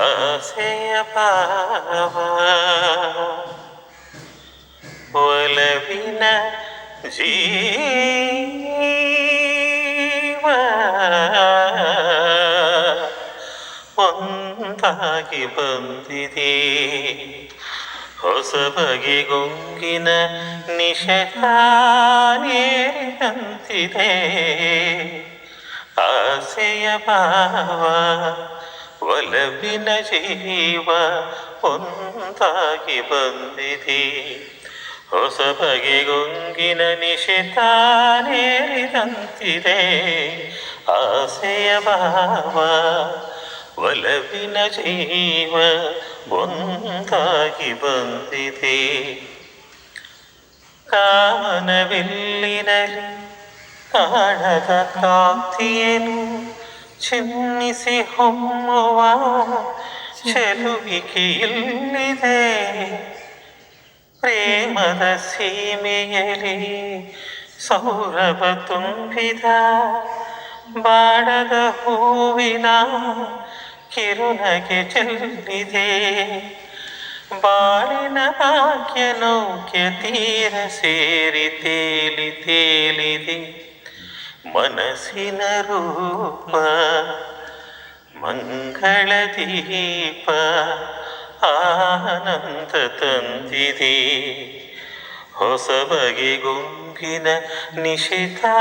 ಆಸೆಯ ಭಾವ ಒಲವಿನ ಜೀವ ಒಂದಾಗಿ ಬಂದಿದೆ. ಹೊಸ ಬಗೆಗೊಂಗಿನ ನಿಶಾನೇರಿದಂತಿದೆ ಆಸೆಯ ಭಾವ ಒಲವಿನ ಜೀವ ಒಂದಾಗಿ ಬಂದಿದೆ. ಹೊಸ ಬಗೆಗೊಂಗಿನ ನಿಶಿತಾನೇರಿದಂತಿದೆ ಆಸೆಯ ಭಾವ ಒಲವಿನ ಜೀವ ಒಂದಾಗಿ ಬಂದಿದೆ. ಕಾಮನವಿಲ್ಲಿನಲ್ಲಿ ಕಾಣದ ಕಾಂತಿಯನು? ಚಿನ್ನಿಸಿ ಹೊಮ್ಮುವ ಚೆಲುವಿಕೆಯಿಲ್ಲಿದೆ ಪ್ರೇಮದ ಸೀಮೆಯಲ್ಲಿ ಸೌರಭ ತುಂಬಿದ ಬಾಡದ ಹೂವಿನ ಕಿರುನಗೆ ಚೆಲ್ಲಿದೆ. ಬಾಳಿನ ಭಾಗ್ಯ ನೌಕ್ಯ ತೀರ ಸೇರಿ ತೇಲಿ ತೇಲಿದೆ. ಮನಸ್ಸಿನ ರೂಪ, ಮಂಗಳ ದೀಪ, ಆನಂದ ತಂದಿದೆ. ಹೊಸ ಬಗೆ ಗುಂಗಿನ ನಿಶಿತಾನೇರಿದಂತಿದೆ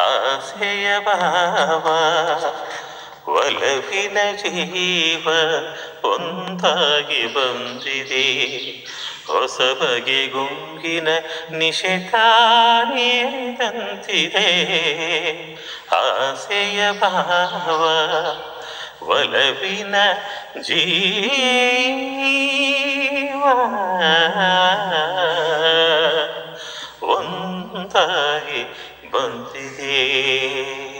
ಆಸೆಯ ಭಾವ, ಒಲವಿನ ಜೀವ ಒಂದಾಗಿ ಬಂದಿದೆ. ಹೊಸ ಬಗೆ ಗುಂಗಿನ ನಿಶಿತಾನೇರಿದಂತಿದೆ ಆಸೆಯ ಭಾವ ಒಲವಿನ ಜೀವ. ಒಂದಾಗಿ ಬಂದಿದೆ.